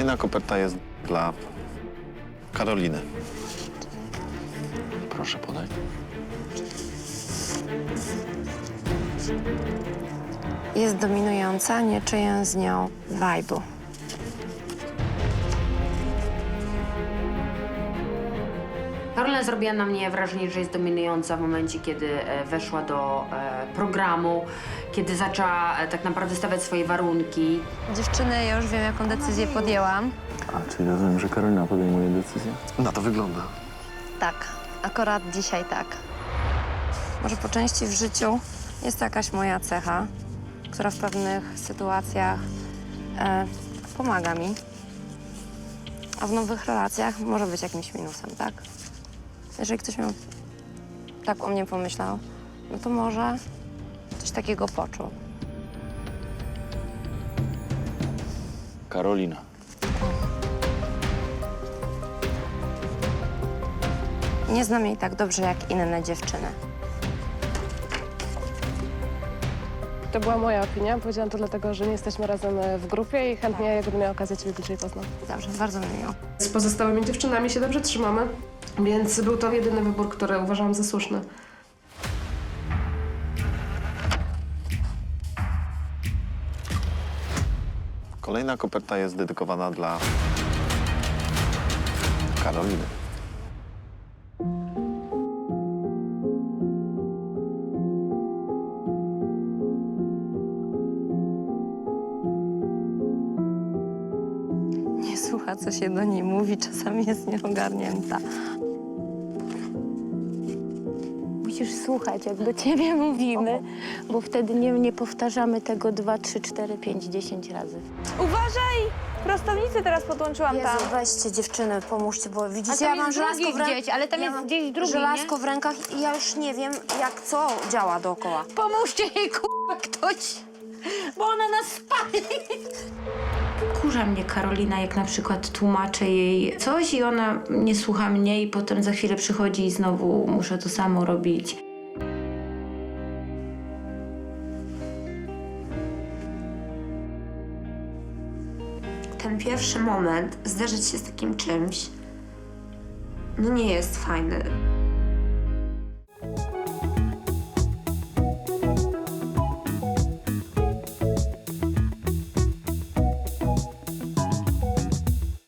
Kolejna koperta jest dla Karoliny. Proszę podaj. Jest dominująca, nie czuję z nią vibe'u. Karolina zrobiła na mnie wrażenie, że jest dominująca w momencie, kiedy e, weszła do e, programu, kiedy zaczęła e, tak naprawdę stawiać swoje warunki. Dziewczyny, ja już wiem, jaką decyzję podjęłam. A, czyli rozumiem, że Karolina podejmuje decyzję? Na to wygląda. Tak, akurat dzisiaj tak. Może po części w życiu jest to jakaś moja cecha, która w pewnych sytuacjach e, pomaga mi, a w nowych relacjach może być jakimś minusem, tak? Jeżeli ktoś miał tak o mnie pomyślał, no to może coś takiego poczuł. Karolina. Nie znam jej tak dobrze jak inne dziewczyny. To była moja opinia. Powiedziałam to dlatego, że nie jesteśmy razem e, w grupie i chętnie, jak będę miała okazję Ciebie bliżej poznać. Dobrze, bardzo mi miło. Z pozostałymi dziewczynami się dobrze trzymamy, więc był to jedyny wybór, który uważałam za słuszny. Kolejna koperta jest dedykowana dla Karoliny. Nie słucha, co się do niej mówi, czasami jest nieogarnięta. Musisz słuchać, jak do ciebie mówimy, bo wtedy nie, nie powtarzamy tego 2, 3, 4, 5, 10 razy. Uważaj! Prostownicę teraz podłączyłam tam. Jezu, weźcie dziewczyny, pomóżcie, bo widzicie, tam ja mam jest żelazko drugi w rękach. gdzieś, ale tam jest gdzieś drugi, Żelazko w rękach i ja już nie wiem, jak co działa dookoła. Pomóżcie jej, k***a, ktoś, bo ona nas spali. Kurza mnie Karolina, jak na przykład tłumaczę jej coś i ona nie słucha mnie i potem za chwilę przychodzi i znowu muszę to samo robić. ten pierwszy moment zderzyć się z takim czymś, no nie jest fajny.